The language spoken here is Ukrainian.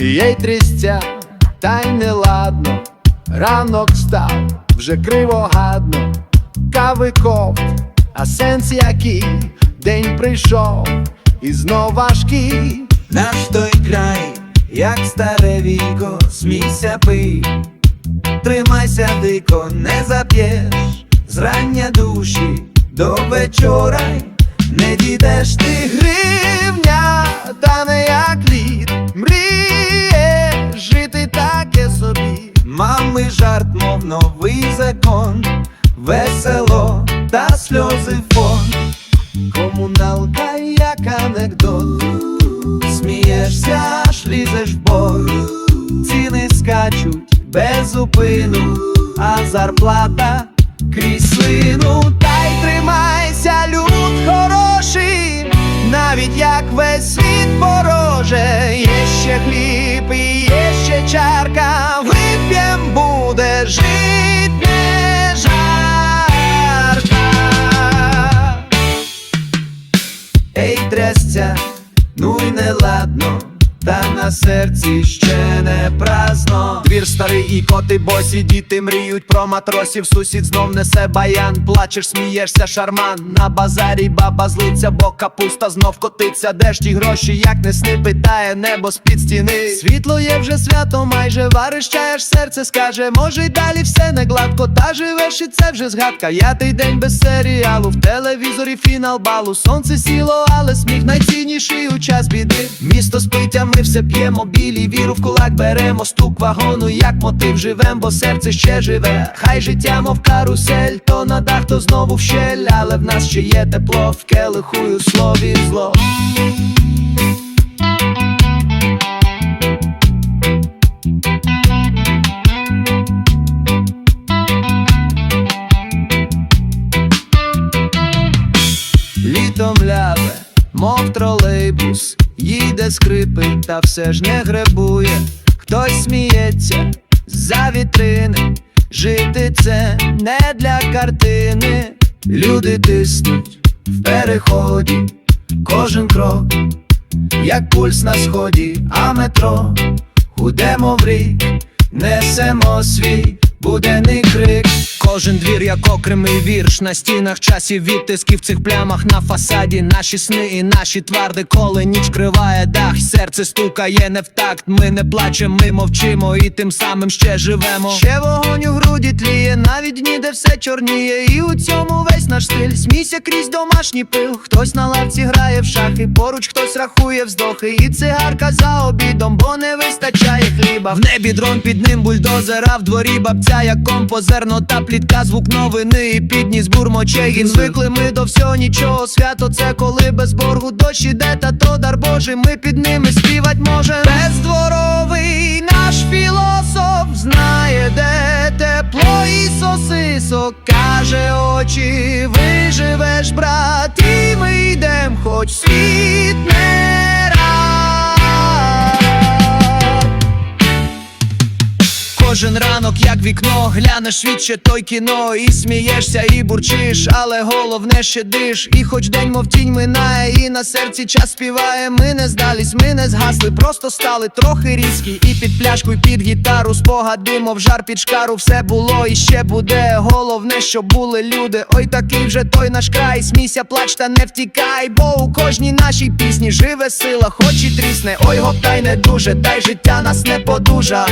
Їй трістя, та й не ладно, ранок став, вже криво гадно, кави ковт, а сенс який? День прийшов, і знов важкий. Наш той край, як старе віко, смійся пий, тримайся дико, не зап'єш, зрання душі до вечора, не дійдеш ти мов новий закон, весело та сльози фон, Комуналка як анекдот. смієшся, аж лізеш в бок, ціни скачуть без зупину, а зарплата крізь слину. Та й тримайся, люд хороший, навіть як весь світ вороже, є ще хліб і є ще чарка, ну й не ладно, та на серці ще не праздно. Двір старий і коти босі, діти мріють про матросів. Сусід знов несе баян, плачеш, смієшся, шарман. На базарі баба злиться, бо капуста знов котиться. Де ж ті гроші, як не сни, питає небо з-під стіни. Світло є вже свято, майже варищаєш серце, скаже, може й далі все не гладко, та живеш, і це вже згадка. П'ятий день без серіалу, в телевізорі фінал балу. Сонце сіло, але сміх найцінніший у час біди. Місто спить, а все п'ємо білі, віру в кулак беремо, стук вагону, як мотив живем, бо серце ще живе. Хай життя, мов карусель, то на дах, то знову в щель, але в нас ще є тепло, в келиху і у слові зло. Літом ляве, мов тролейбус, їде скрипить, та все ж не гребує. Хтось сміється за вітрини, жити це не для картини. Люди тиснуть в переході, кожен крок, як пульс на сході, а метро гудемо в рік, несемо свій буденний крик. Кожен двір, як окремий вірш на стінах часів відтиски в цих плямах на фасаді. Наші сни і наші тварди, коли ніч криває дах, серце стукає не в такт. Ми не плачемо, ми мовчимо і тим самим ще живемо. Ще вогонь у груді тліє, навіть дні, де все чорніє. І у цьому весь наш стиль. Смійся крізь домашній пил. Хтось на лавці грає в шахи, поруч хтось рахує вздохи. І цигарка за обідом, бо не вистачає хліба. В небі дрон під ним бульдозера, в дворі бабця, як композерно та плітка, звук новини і підніс бурмочегін Звикли ми до всього нічого. Свято це коли без боргу дощ іде, та то дар Божий, ми під ними співать можем. Бездворовий наш філософ знає, де тепло і сосисок Кожен ранок, як вікно, глянеш світ той кіно, і смієшся, і бурчиш, але головне ще диш. І хоч день, мов тінь минає, і на серці час співає. Ми не здались, ми не згасли, просто стали трохи різкі. І під пляшку, і під гітару, спогади, мов жар під шкару, все було і ще буде. Головне, щоб були люди. Ой, такий вже той наш край. Смійся, плач та не втікай, бо у кожній нашій пісні живе сила, хоч і трісне. Ой, гоптай не дуже, та життя нас не подужа.